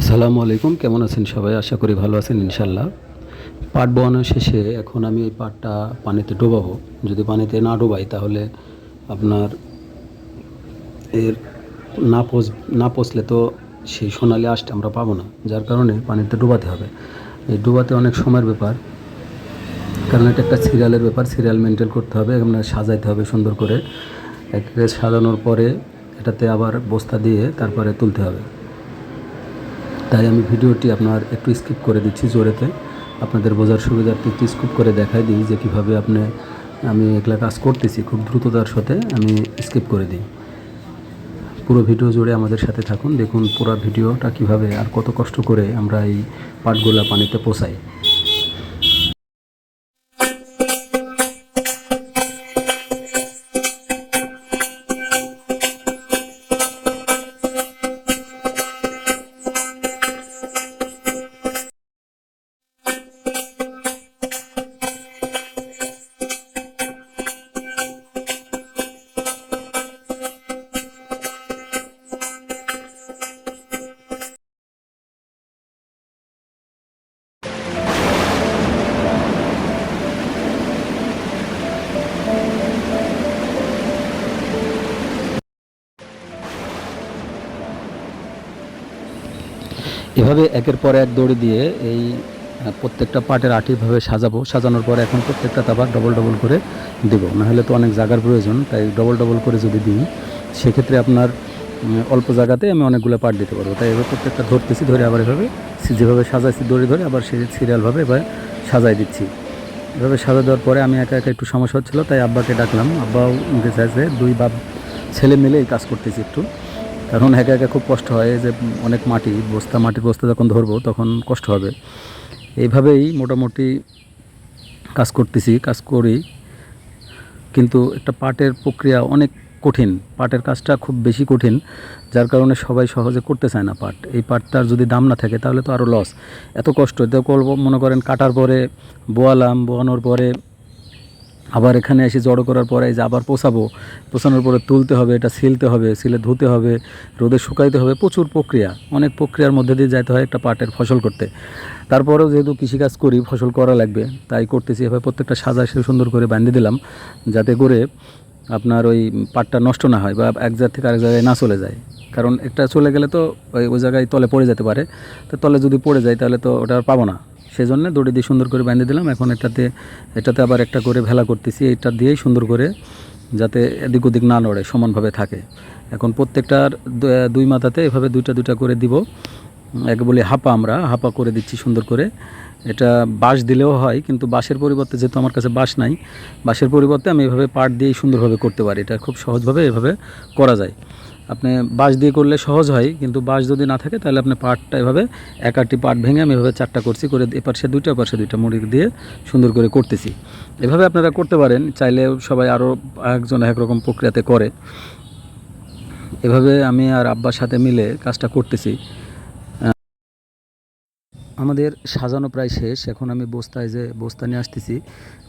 আসসালামু আলাইকুম, কেমন আছেন সবাই? আশা করি ভালো আছেন ইনশাল্লাহ পাট বোয়ানো শেষে এখন আমি এই পাটটা পানিতে ডোবাবো। যদি পানিতে না ডোবাই, তাহলে আপনার এর না পচ, না পচলে তো সেই সোনালি আঁশটা আমরা পাবো না। যার কারণে পানিতে ডোবাতে হবে। এই ডোবাতে অনেক সময়ের ব্যাপার। কারণ এটা একটা সিরিয়ালের ব্যাপার, সিরিয়াল মেনটেন করতে হবে আপনার সাজাইতে হবে সুন্দর করে। একে সাজানোর পরে এটাতে আবার বস্তা দিয়ে তারপরে তুলতে হবে। তাই আমি ভিডিওটি আপনার একটু স্কিপ করে দিচ্ছি জোরেতে। আপনাদের বোঝার সুবিধার্থে একটু স্কিপ করে দেখাই দিই যে কীভাবে আপনি, আমি এগুলা কাজ করতেছি, খুব দ্রুততার সাথে আমি স্কিপ করে দিই। পুরো ভিডিও জুড়ে আমাদের সাথে থাকুন, দেখুন পুরো ভিডিওটা কীভাবে আর কত কষ্ট করে আমরা এই পাটগুলা পানিতে পোষাই। এভাবে একের পর এক দড়ি দিয়ে এই প্রত্যেকটা পাটের আটিভাবে সাজাবো। সাজানোর পরে এখন প্রত্যেকটা আবার ডবল ডবল করে দেব। নাহলে তো অনেক জায়গার প্রয়োজন, তাই ডবল ডবল করে যদি দিই, সেক্ষেত্রে আপনার অল্প জায়গাতে আমি অনেকগুলো পাট দিতে পারব। তাই এবার প্রত্যেকটা ধরতেছি, ধরে আবার এভাবে যেভাবে সাজাইছি, দড়ি ধরে আবার সেই সিরিয়ালভাবে এবার সাজাই দিচ্ছি। এভাবে সাজা দেওয়ার পরে আমি একা একা একটু সমস্যা হচ্ছিল, তাই আব্বাকে ডাকলাম। আব্বাও মুখে চাইছে দুই বাপ ছেলে মিলে এই কাজ করতেছি একটু। কারণ একা একা খুব কষ্ট হয় যে অনেক মাটি, বস্তা, মাটির বস্তা যখন ধরবো তখন কষ্ট হবে। এইভাবেই মোটামুটি কাজ করতেছি, কাজ করি। কিন্তু একটা পাটের প্রক্রিয়া অনেক কঠিন। পাটের কাজটা খুব বেশি কঠিন, যার কারণে সবাই সহজে করতে চায় না পাট। এই পাটটার যদি দাম না থাকে তাহলে তো আরও লস এত কষ্ট, এতে মনে করেন কাটার পরে, বোয়ালাম, বোয়ানোর পরে আবার এখানে এসে জড়ো করার পরে যে আবার পোষাবো, পোষানোর পরে তুলতে হবে, এটা সিলতে হবে, সিলে ধুতে হবে, রোদে শুকাইতে হবে, প্রচুর প্রক্রিয়া, অনেক প্রক্রিয়ার মধ্যে দিয়ে যাইতে হয় একটা পাটের ফসল করতে। তারপরেও যেহেতু কৃষিকাজ করি, ফসল করা লাগবে, তাই করতেছি, এভাবে প্রত্যেকটা সাজা সে সুন্দর করে বাঁধে দিলাম, যাতে করে আপনার ওই পাটটা নষ্ট না হয় বা এক জায়গা থেকে আরেক জায়গায় না চলে যায়। কারণ একটা চলে গেলে তো ওই ওই জায়গায় তলে পড়ে যেতে পারে, তো তলে যদি পড়ে যায় তাহলে তো ওটা আর পাবো না। সেই জন্য দড়ি দিয়ে সুন্দর করে বেঁধে দিলাম। এখন এটাতে এটাতে আবার একটা করে ভেলা করতেছি। এটা দিয়েই সুন্দর করে যাতে এদিক ওদিক না নড়ে, সমানভাবে থাকে। এখন প্রত্যেকটার দুই মাথাতে এভাবে দুইটা দুইটা করে দিব। এক বলি হাপা আমরা, হাপা করে দিচ্ছি সুন্দর করে। এটা বাঁশ দিলেও হয়, কিন্তু বাঁশের পরিবর্তে যেহেতু আমার কাছে বাঁশ নাই, বাঁশের পরিবর্তে আমি এভাবে পাট দিয়েই সুন্দরভাবে করতে পারি। এটা খুব সহজভাবে এভাবে করা যায়। আপনি বাঁশ দিয়ে করলে সহজ হয়, কিন্তু বাঁশ যদি না থাকে, তাহলে আপনি পাটটা এভাবে এক আটটি পাট ভেঙে আমি এভাবে চারটা করছি, করে এপার সে দুইটা পাশে দুইটা মুড়ি দিয়ে সুন্দর করে করতেছি। এভাবে আপনারা করতে পারেন, চাইলে সবাই আরও একজন একরকম প্রক্রিয়াতে করে। এভাবে আমি আর আব্বার সাথে মিলে কাজটা করতেছি। আমাদের সাজানো প্রায় শেষ। এখন আমি বস্তায় যে, বস্তা নিয়ে আসতেছি,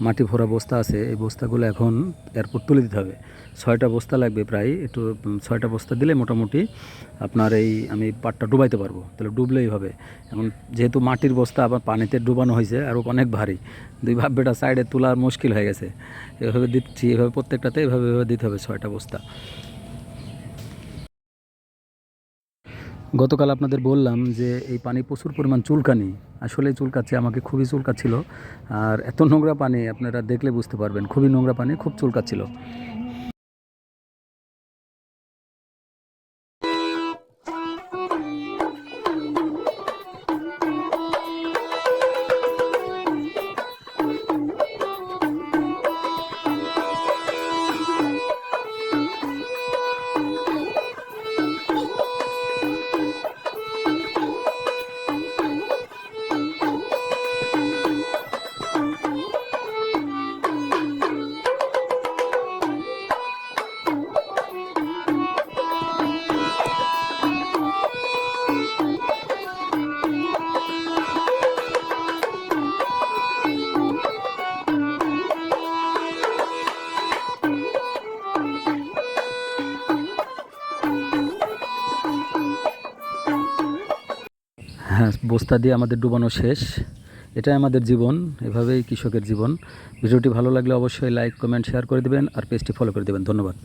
মাটি ভরা বস্তা আছে, এই বস্তাগুলো এখন এয়ারপোর্ট তুলে দিতে হবে। ছয়টা বস্তা লাগবে প্রায়, একটু ছয়টা বস্তা দিলে মোটামুটি আপনার এই আমি পাটটা ডুবাইতে পারব। তাহলে ডুবলেই হবে। এখন যেহেতু মাটির বস্তা আবার পানিতে ডুবানো হয়েছে আর অনেক ভারী। দুই ভাববেটা সাইডে তোলার মুশকিল হয়ে গেছে। এভাবে দিচ্ছি, এভাবে প্রত্যেকটাতে এভাবে এভাবে দিতে হবে ছয়টা বস্তা। গতকাল আপনাদের বললাম যে এই পানি প্রচুর পরিমাণ চুলকানি। আসলে চুলকাচ্ছে, আমাকে খুবই চুলকাচ্ছিল। আর এত নোংরা পানি আপনারা দেখলে বুঝতে পারবেন, খুবই নোংরা পানি, খুব চুলকাচ্ছিল। হ্যাঁ বস্তা দিয়ে আমাদের ডুবানো শেষ। এটাই আমাদের জীবন, এভাবেই কৃষকের জীবন। ভিডিওটি ভালো লাগলে অবশ্যই লাইক কমেন্ট শেয়ার করে দেবেন আর পেজটি ফলো করে দেবেন। ধন্যবাদ।